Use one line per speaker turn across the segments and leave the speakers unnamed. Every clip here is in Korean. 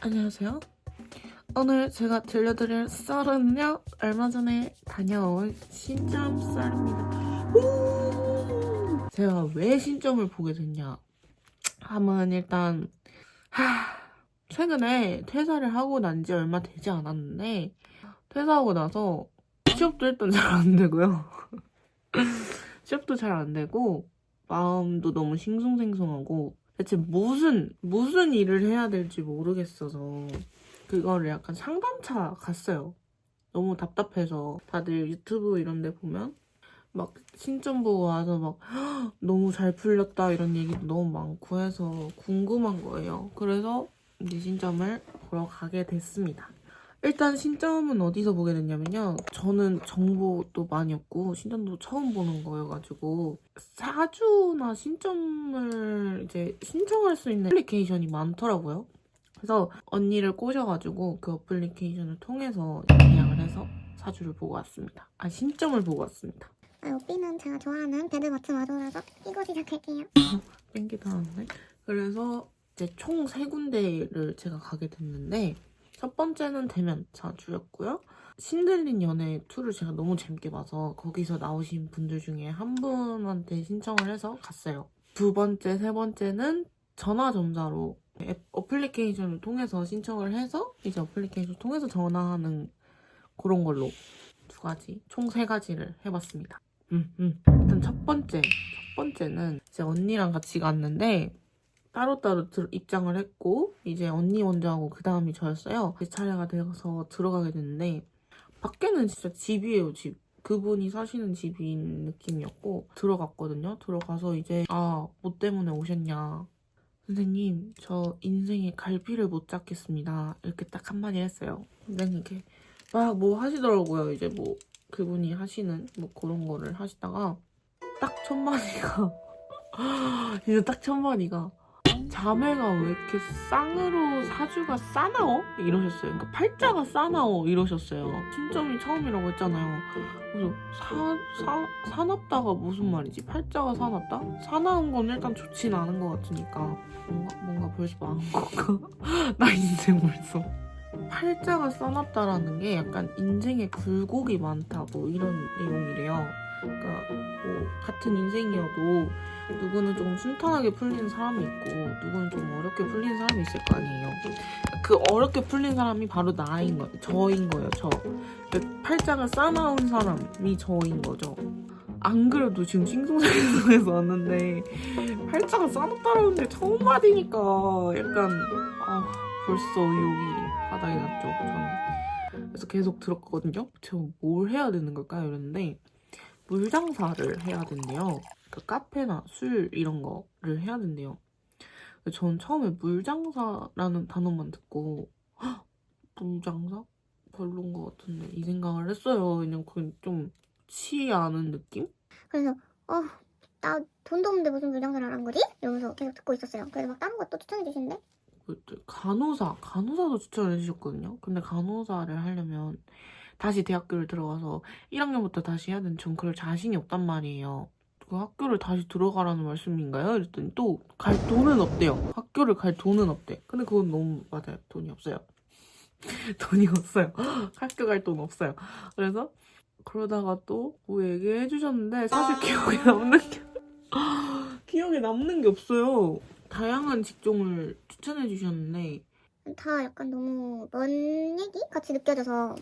안녕하세요. 오늘 제가 들려드릴 썰은요, 얼마 전에 다녀온 신점 썰입니다. 우! 제가 왜 신점을 보게 됐냐 하면 일단, 하, 최근에 퇴사를 하고 난 지 얼마 되지 않았는데, 퇴사하고 나서 취업도 일단 잘 안 되고요. 취업도 잘 안 되고, 마음도 너무 싱숭생숭하고, 대체 무슨, 무슨 일을 해야 될지 모르겠어서, 그거를 약간 상담차 갔어요. 너무 답답해서. 다들 유튜브 이런 데 보면, 막, 신점 보고 와서 막, "헉, 너무 잘 풀렸다, 이런 얘기도 너무 많고 해서 궁금한 거예요. 그래서 이제 신점을 보러 가게 됐습니다. 일단 신점은 어디서 보게 됐냐면요. 저는 정보도 많이 없고 신점도 처음 보는 거여가지고 사주나 신점을 이제 신청할 수 있는 애플리케이션이 많더라고요. 그래서 언니를 꼬셔가지고 그 어플리케이션을 통해서 예약을 해서 사주를 보고 왔습니다. 아 신점을 보고 왔습니다.
아, 삐는 제가 좋아하는 배드마트 마저라서 이거 시작할게요.
땡기도 않네. 그래서 이제 총 세 군데를 제가 가게 됐는데 첫 번째는 대면 사주였고요. 신들린 연애 2를 제가 너무 재밌게 봐서 거기서 나오신 분들 중에 한 분한테 신청을 해서 갔어요. 두 번째, 세 번째는 전화 점자로 앱 어플리케이션을 통해서 신청을 해서 이제 어플리케이션을 통해서 전화하는 그런 걸로 두 가지, 총 세 가지를 해봤습니다. 음, 음. 일단 첫 번째, 첫 번째는 이제 언니랑 같이 갔는데 따로따로 들- 입장을 했고 이제 언니 먼저 하고 그 다음이 저였어요. 제 차례가 되어서 들어가게 됐는데 밖에는 진짜 집이에요 집. 그분이 사시는 집인 느낌이었고 들어갔거든요. 들어가서 이제 아 뭐 때문에 오셨냐. 선생님 저 인생의 갈피를 못 잡겠습니다. 이렇게 딱 한마디 했어요. 선생님께 막 뭐 하시더라고요. 이제 뭐 그분이 하시는 뭐 그런 거를 하시다가 딱 첫 마디가 진짜 딱첫 마디가 자매가 왜 이렇게 쌍으로 사주가 싸나워? 이러셨어요. 그러니까 팔자가 싸나워 이러셨어요. 신점이 처음이라고 했잖아요. 그래서 사, 사, 사납다가 무슨 말이지? 팔자가 사납다? 사나운 건 일단 좋진 않은 것 같으니까 뭔가, 뭔가 벌써 망한 건가? 나 인생 벌써. 팔자가 싸납다라는 게 약간 인생에 굴곡이 많다 뭐 이런 내용이래요. 그러니까 뭐 같은 인생이어도 누구는 조금 순탄하게 풀리는 사람이 있고 누구는 좀 어렵게 풀리는 사람이 있을 거 아니에요. 그 어렵게 풀린 사람이 바로 나인 거, 저인 거예요. 저그 팔자가 싸나운 사람이 저인 거죠. 안 그래도 지금 싱숭생숭해서 왔는데 팔자가 싸납다라는 게 처음 받으니까 약간 아 벌써 의욕이 바닥이 났죠. 저는 그래서 계속 들었거든요. 제가 뭘 해야 되는 걸까요? 이랬는데 물 장사를 해야 된대요. 그 카페나 술 이런 거를 해야 된대요. 전 처음에 물 장사라는 단어만 듣고 헉, 물 장사? 별론 것 같은데 이 생각을 했어요. 그냥 그좀 치 않은 느낌?
그래서 어, 나 돈도 없는데 무슨 물장사를 하는 거지? 이러면서 계속 듣고 있었어요. 그래서 막 다른 것도 추천해 주시는데
그 간호사, 간호사도 추천을 해주셨거든요. 근데 간호사를 하려면 다시 대학교를 들어가서 1학년부터 다시 해야 되는 전 그럴 자신이 없단 말이에요. 그 학교를 다시 들어가라는 말씀인가요? 이랬더니 또 갈 돈은 없대요. 학교를 갈 돈은 없대. 근데 그건 너무 맞아요. 돈이 없어요. 돈이 없어요. 학교 갈 돈 없어요. 그래서 그러다가 또 뭐 얘기해 주셨는데 사실 기억에 남는 게 기억에 남는 게 없어요. 다양한 직종을 추천해 주셨는데
다 약간 너무 먼 얘기 같이 느껴져서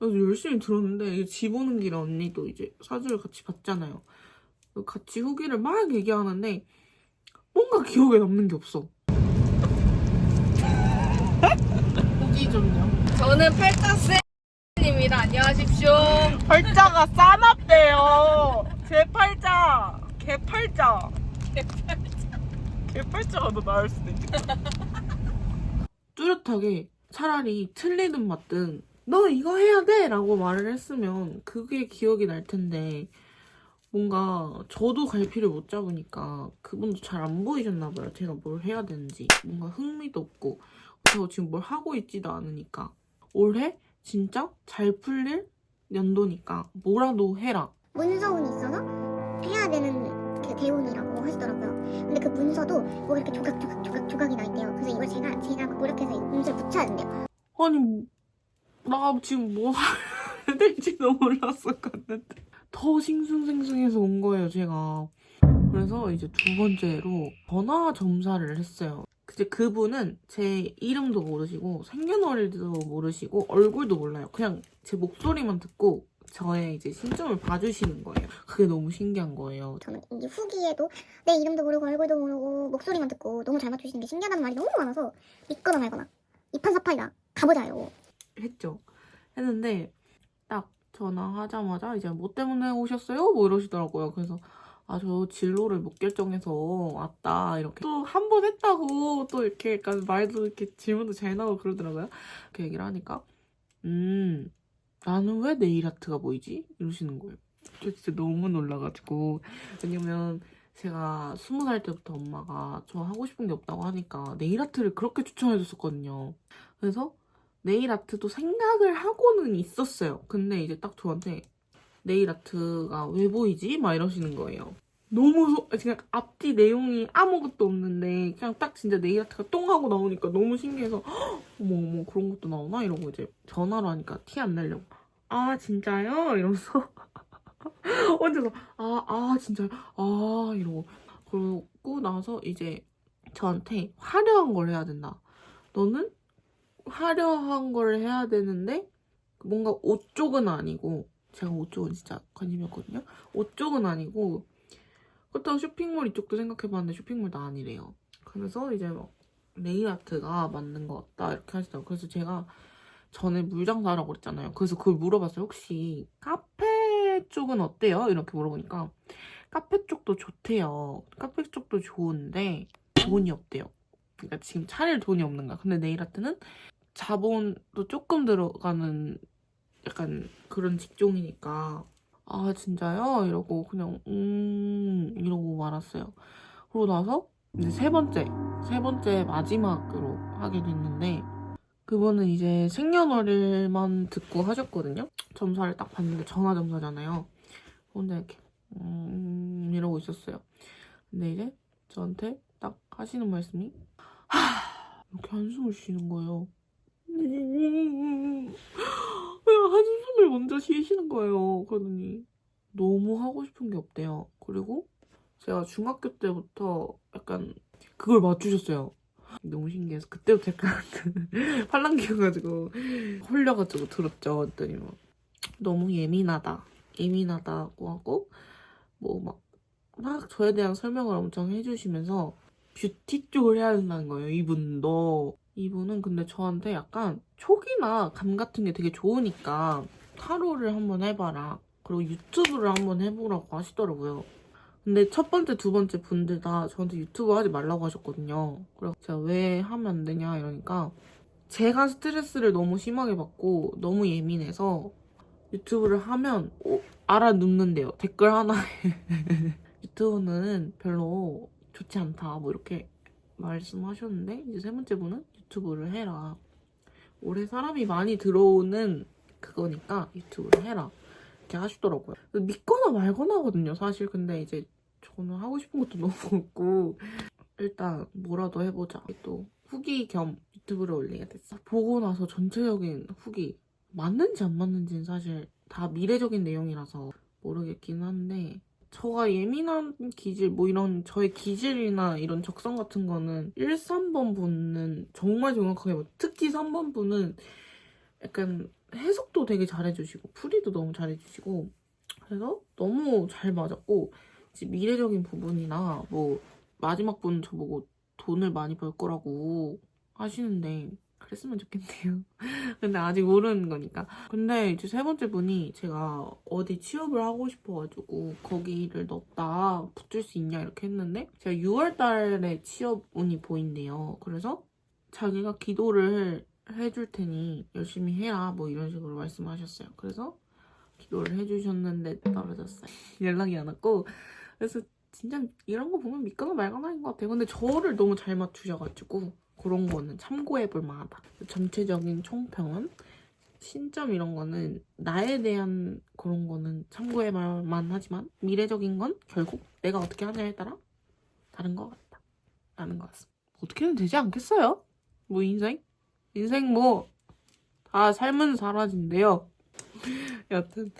그래서 열심히 들었는데 집 오는 길에 언니도 이제 사주를 같이 봤잖아요. 같이 후기를 막 얘기하는데 뭔가 기억에 남는 게 없어. 후기 좀요.
저는 팔자쌤입니다. 안녕하십시오.
팔자가 싸납대요. 제 팔자. 개 팔자. 개 팔자가 더 나을 수도 있겠다. 뚜렷하게 차라리 틀리든 맞든 너 이거 해야 돼! 라고 말을 했으면 그게 기억이 날 텐데 뭔가 저도 갈피를 못 잡으니까 그분도 잘 안 보이셨나 봐요. 제가 뭘 해야 되는지. 뭔가 흥미도 없고 저 지금 뭘 하고 있지도 않으니까 올해 진짜 잘 풀릴 연도니까 뭐라도 해라.
문서운이 있어서 해야 되는 그 대운이라고 하시더라고요. 근데 그 문서도 뭐 이렇게 조각 조각 조각 조각이 나 있대요. 그래서 이걸 제가 제가 막 노력해서 이 문서를 붙여야 된대요.
아니 나 지금 뭐 해야 될지도 몰랐었거든. 더 싱숭생숭해서 온 거예요 제가. 그래서 이제 두 번째로 전화 점사를 했어요. 이제 그분은 제 이름도 모르시고 생년월일도 모르시고 얼굴도 몰라요. 그냥 제 목소리만 듣고 저의 이제 신점을 봐주시는 거예요. 그게 너무 신기한 거예요.
저는 이제 후기에도 내 이름도 모르고 얼굴도 모르고 목소리만 듣고 너무 잘 맞추시는 게 신기하다는 말이 너무 많아서 믿거나 말거나 이판사판이다 가보자요.
했죠. 했는데 딱 전화하자마자 이제 뭐 때문에 오셨어요? 뭐 이러시더라고요. 그래서 아 저 진로를 못 결정해서 왔다 이렇게 또 한 번 했다고 또 이렇게 약간 말도 이렇게 질문도 잘 나오고 그러더라고요. 그 얘기를 하니까 음 나는 왜 네일 아트가 보이지? 이러시는 거예요. 저 진짜 너무 놀라가지고 왜냐면 제가 스무 살 때부터 엄마가 저 하고 싶은 게 없다고 하니까 네일 아트를 그렇게 추천해줬었거든요. 그래서 네일 아트도 생각을 하고는 있었어요. 근데 이제 딱 저한테 네일 아트가 왜 보이지? 막 이러시는 거예요. 너무 소, 그냥 앞뒤 내용이 아무것도 없는데 그냥 딱 진짜 네일 아트가 똥 하고 나오니까 너무 신기해서 "헉, 어머 어머 그런 것도 나오나 이러고 이제 전화로 하니까 티 안 내려고 아 진짜요? 이러면서 혼자서 아 아 진짜요? 아 이러고 그러고 나서 이제 저한테 화려한 걸 해야 된다. 너는 화려한 걸 해야 되는데 뭔가 옷 쪽은 아니고 제가 옷 쪽은 진짜 관심이 없거든요. 옷 쪽은 아니고 그렇다고 쇼핑몰 이쪽도 생각해봤는데 쇼핑몰도 아니래요. 그래서 이제 막 네일 아트가 맞는 것 같다 이렇게 하시더라고요. 그래서 제가 전에 물장사라고 그랬잖아요. 그래서 그걸 물어봤어요. 혹시 카페 쪽은 어때요? 이렇게 물어보니까 카페 쪽도 좋대요. 카페 쪽도 좋은데 돈이 없대요. 그러니까 지금 차릴 돈이 없는 거야. 근데 네일 아트는 자본도 조금 들어가는 약간 그런 직종이니까 아 진짜요? 이러고 그냥 음 이러고 말았어요. 그러고 나서 이제 세 번째 세 번째 마지막으로 하게 됐는데 그분은 이제 생년월일만 듣고 하셨거든요. 점사를 딱 봤는데 전화 점사잖아요. 근데 이렇게 음 이러고 있었어요. 근데 이제 저한테 딱 하시는 말씀이 하 이렇게 한숨을 쉬는 거예요. 한숨을 먼저 쉬시는 거예요. 그러더니 너무 하고 싶은 게 없대요. 그리고 제가 중학교 때부터 약간 그걸 맞추셨어요. 너무 신기해서 그때부터 약간 팔랑귀여가지고 홀려가지고 들었죠. 그랬더니 막 너무 예민하다. 예민하다고 하고 뭐막막 저에 대한 설명을 엄청 해주시면서 뷰티 쪽을 해야 된다는 거예요. 이분도. 이분은 근데 저한테 약간 촉이나 감 같은 게 되게 좋으니까 타로를 한번 해봐라. 그리고 유튜브를 한번 해보라고 하시더라고요. 근데 첫 번째, 두 번째 분들 다 저한테 유튜브 하지 말라고 하셨거든요. 그래서 제가 왜 하면 안 되냐 이러니까 제가 스트레스를 너무 심하게 받고 너무 예민해서 유튜브를 하면 어, 알아눕는데요. 댓글 하나에 유튜브는 별로 좋지 않다 뭐 이렇게 말씀하셨는데 이제 세 번째 분은 유튜브를 해라. 올해 사람이 많이 들어오는 그거니까 유튜브를 해라. 이렇게 하시더라고요. 믿거나 말거나 하거든요, 사실. 근데 이제 저는 하고 싶은 것도 너무 없고 일단 뭐라도 해보자. 또 후기 겸 유튜브를 올리게 됐어. 보고 나서 전체적인 후기 맞는지 안 맞는지는 사실 다 미래적인 내용이라서 모르겠긴 한데 저가 예민한 기질, 뭐 이런 저의 기질이나 이런 적성 같은 거는 1, 3번 분은 정말 정확하게, 뭐 특히 3번 분은 약간 해석도 되게 잘해주시고, 풀이도 너무 잘해주시고, 그래서 너무 잘 맞았고, 이제 미래적인 부분이나, 뭐, 마지막 분 저보고 돈을 많이 벌 거라고 하시는데, 그랬으면 좋겠네요. 근데 아직 모르는 거니까. 근데 이제 세 번째 분이 제가 어디 취업을 하고 싶어가지고 거기를 넣었다 붙을 수 있냐 이렇게 했는데 제가 6월 달에 취업 운이 보인대요. 그래서 자기가 기도를 해줄 테니 열심히 해라 뭐 이런 식으로 말씀하셨어요. 그래서 기도를 해주셨는데 떨어졌어요. 연락이 안 왔고 그래서 진짜 이런 거 보면 믿거나 말거나인 것 같아요. 근데 저를 너무 잘 맞추셔가지고 그런 거는 참고해 볼 만하다. 전체적인 총평은 신점 이런 거는 나에 대한 그런 거는 참고해 볼 만 하지만 미래적인 건 결국 내가 어떻게 하냐에 따라 다른 것 같다. 라는 것 같습니다. 어떻게든 되지 않겠어요? 뭐 인생? 인생 뭐 다 삶은 사라진대요. 여튼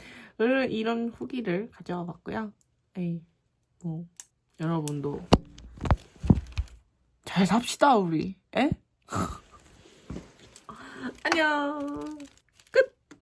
이런 후기를 가져와 봤고요. 에이 뭐 여러분도 잘 삽시다 우리. 에? 안녕.